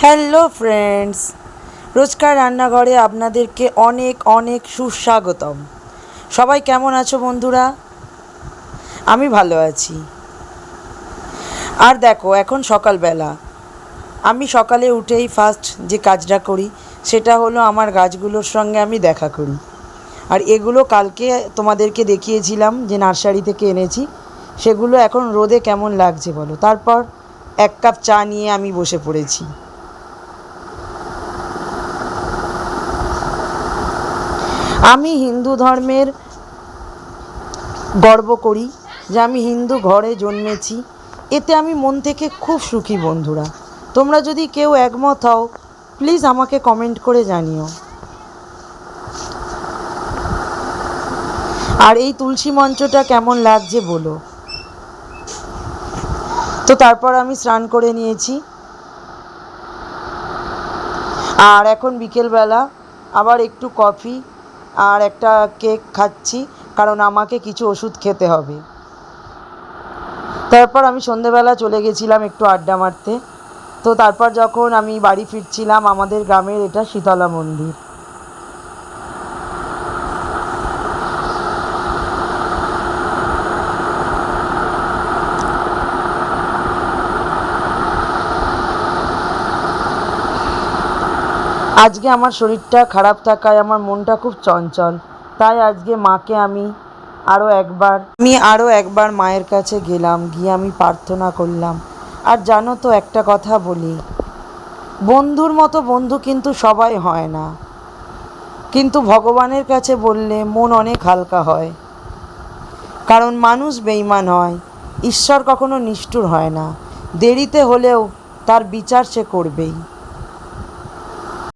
Hello friends, রোজকার রান্নাঘরে আপনাদেরকে অনেক অনেক সুস্বাগতম। সবাই কেমন আছো বন্ধুরা? আমি ভালো আছি। আর দেখো, এখন সকালবেলা। আমি সকালে উঠেই ফার্স্ট যে কাজটা করি, সেটা হলো আমার গাছগুলোর সঙ্গে আমি দেখা করি। আর এগুলো কালকে তোমাদেরকে দেখিয়েছিলাম যে নার্সারি থেকে এনেছি। সেগুলো এখন রোদে কেমন লাগছে বলো? তারপর এক কাপ চা নিয়ে আমি বসে পড়েছি। আমি হিন্দু ধর্মের গর্ব করি যে আমি হিন্দু ঘরে জন্মেছি। এতে আমি মন থেকে খুব সুখী বন্ধুরা। তোমরা যদি কেউ একমত হও প্লিজ আমাকে কমেন্ট করে জানিও। আর এই তুলসী মঞ্চটা কেমন লাগছে বলো। তো তারপর আমি স্নান করে নিয়েছি। আর এখন বিকেলবেলা আবার একটু কফি আর একটা কেক খাচ্ছি, কারণ আমাকে কিছু ওষুধ খেতে হবে। তারপর আমি সন্ধেবেলা চলে গেছিলাম একটু আড্ডা মারতে। তো তারপর যখন আমি বাড়ি ফিরছিলাম, আমাদের গ্রামের এটা শীতলা মন্দির। আজকে আমার শরীরটা খারাপ থাকায় আমার মনটা খুব চঞ্চল। তাই আজকে মাকে আমি আরও একবার, আমি আরও একবার মায়ের কাছে গেলাম, গিয়ে আমি প্রার্থনা করলাম। আর জানো তো, একটা কথা বলি, বন্ধুর মতো বন্ধু কিন্তু সবাই হয় না। কিন্তু ভগবানের কাছে বললে মন অনেক হালকা হয়। কারণ মানুষ বেইমান হয়, ঈশ্বর কখনো নিষ্ঠুর হয় না। দেরিতে হলেও তার বিচার সে করবেই।